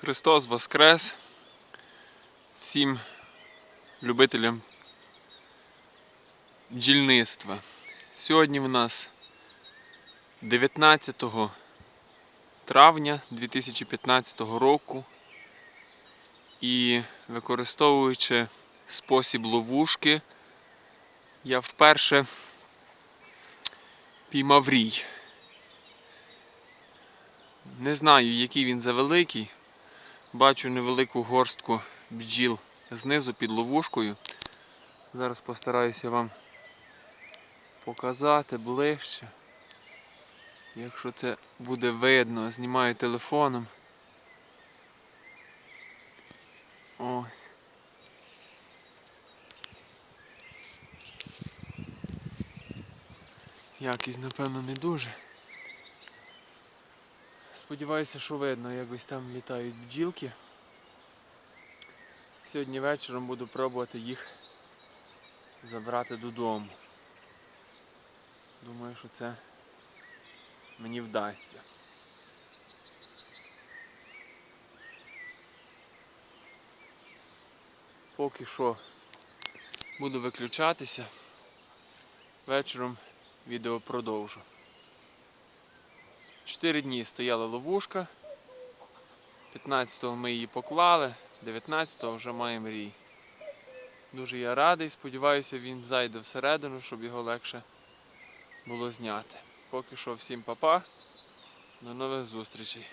Христос Воскрес! Всім любителям бджільництва. Сьогодні в нас 19 травня 2015 року і використовуючи спосіб ловушки, я вперше піймав рій. Не знаю, який він завеликий. Бачу невелику горстку бджіл знизу під ловушкою. Зараз постараюся вам показати ближче. Якщо це буде видно, знімаю телефоном. Ось. Якість, напевно, не дуже. Сподіваюся, що видно, як ось там літають бджілки. Сьогодні вечором буду пробувати їх забрати додому. Думаю, що це мені вдасться. Поки що буду виключатися. Вечором відео продовжу. Чотири дні стояла ловушка. 15-го ми її поклали, 19-го вже маємо рій. Дуже я радий, сподіваюся, він зайде всередину, щоб його легше було зняти. Поки що всім па-па, до нових зустрічей.